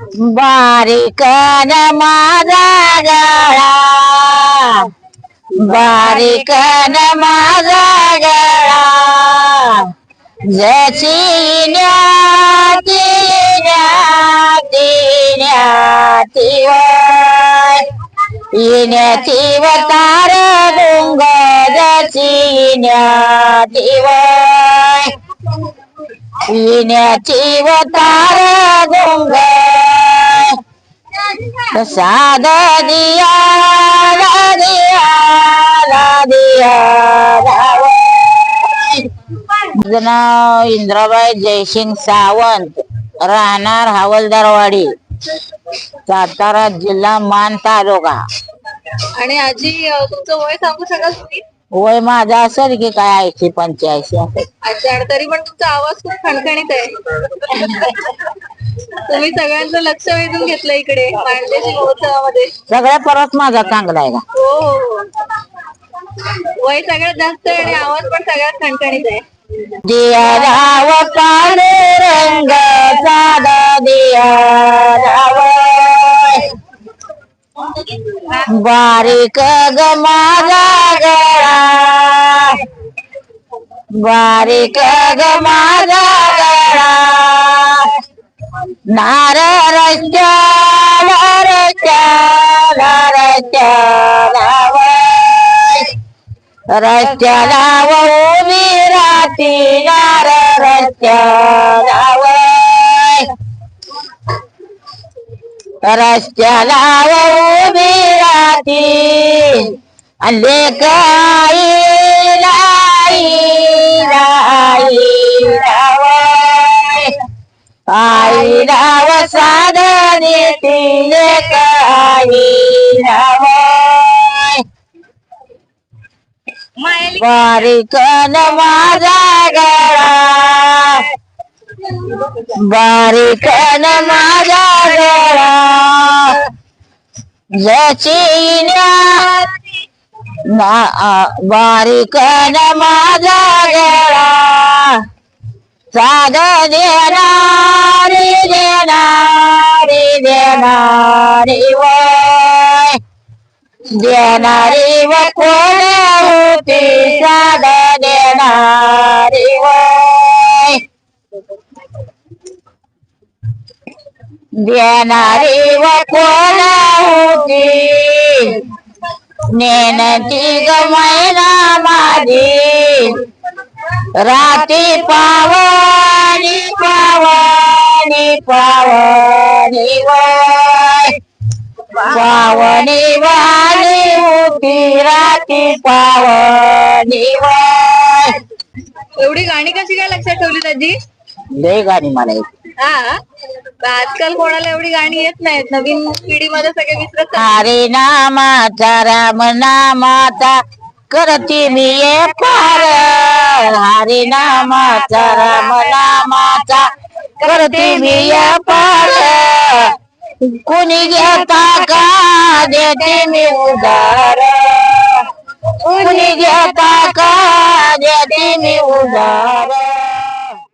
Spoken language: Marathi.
बारीक न माझा गळा बारीक न माझा गळा जशी येण्याची वतार गुंग जशी न्याती येण्याची वतार गुंग साध दिया. माझं नाव इंद्राबाई जयसिंग सावंत राहणार हवलदारवाडी सातारा जिल्हा मान तालुका. आणि आजी अं, तुमचं वय सांगू शकाल तुम्ही? वय माझं असेल की काय ऐंशी पंच्याऐंशी असेल. अच्छा आणि तरी पण तुमचा आवाज खूप खणखणीत आहे. तुम्ही सगळ्यांचं लक्ष वेधून घेतलं इकडे. महोत्सवामध्ये. सगळ्या परत माझा चांगला आहे का? हो हो. वय सगळ्यात जास्त आहे आणि आवाज पण सगळ्यात खणखणीत आहे. दिया राव काळे रंग साधा दिया बारीक ग माझा गळा. बारीक ग माझा गळा. नार रस्त्या नारच्या रस्त्या रावय रस्त्याला उभी राती नार रस्त्याला वय रस्त्याला उभी राती लेक आईला आईला आईला आईला वसाद देती लेक आईला वय मायाली बारीक न माझा गळा. बारीक न माझा गळा. जची न्या- बारीक न माझा गळा. साध देणारी देणारी देणारी वय देणारी व कोण होती साध देणारी वय देणारी व कोण होती? नेनती गमैना माझी. राती पावनी पावनी पावनी वय पावनी वाली होती राती पावनी वय एवढी गाणी कशी काय लक्षात ठेवली आजी लय गाणी. हा? आजकाल कोणाला एवढी गाणी येत नाहीत. नवीन पिढीमध्ये सगळे विसरत. हरे नामाचा राम नामाचा करती मी ये पार हरी नामाचा राम नामाचा करते मी ये पार कुणी घेता का देते मी उदार. कुणी घेता का देते मी उदार.